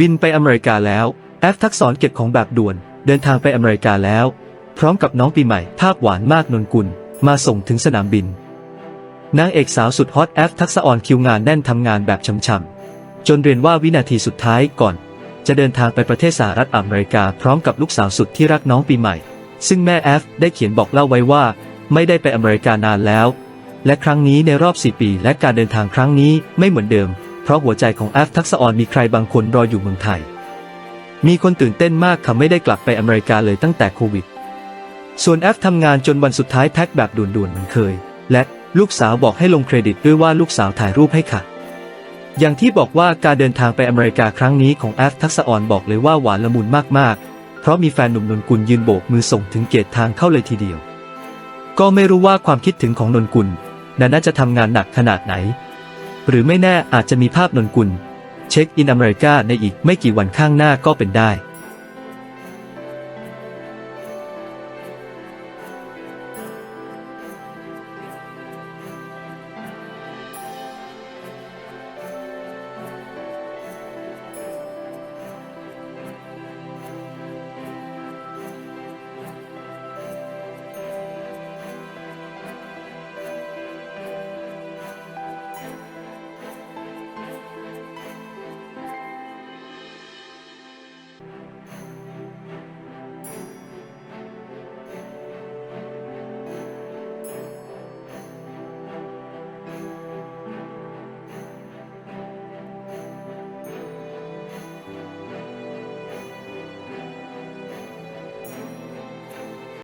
บินไปอเมริกาแล้ว แอฟทักษรเก็บของแบบด่วน เดินทางไปอเมริกาแล้ว พร้อมกับน้องปีใหม่ ภาพหวานมากนนกุล มาส่งถึงสนามบิน นางเอกสาวสุดฮอตแอฟทักษอนคิวงานแน่นทำงานแบบช่ำๆจนเรียนว่าวินาทีสุดท้ายก่อน จะเดินทางไปประเทศสหรัฐอเมริกา พร้อมกับลูกสาวสุดที่รักน้องปีใหม่ ซึ่งแม่แอฟได้เขียนบอกเล่าไว้ว่า ไม่ได้ไปอเมริกานานแล้ว และครั้งนี้ในรอบ 4 ปี และการเดินทางครั้งนี้ไม่เหมือนเดิม เพราะหัวใจของแอฟทักษะออนมีใครบางคนรออยู่เมืองไทย มีคนตื่นเต้นมากค่ะไม่ได้กลับไปอเมริกาเลยตั้งแต่โควิด ส่วนแอฟทำงานจนวันสุดท้ายแพ็คแบบด่วนๆเหมือนเคย และลูกสาวบอกให้ลงเครดิตด้วยว่าลูกสาวถ่ายรูปให้ค่ะ อย่างที่บอกว่าการเดินทางไปอเมริกาครั้งนี้ของแอฟทักษะออนบอกเลยว่าหวานละมุนมากๆ เพราะมีแฟนหนุ่มนนกุลยืนโบกมือส่งถึงเกตทางเข้าเลยทีเดียว ก็ไม่รู้ว่าความคิดถึงของนนกุลนั้นน่าจะทำงานหนักขนาดไหน หรือไม่แน่อาจจะมีภาพนนกุล เช็คอินอเมริกาในอีกไม่กี่วันข้างหน้าก็เป็นได้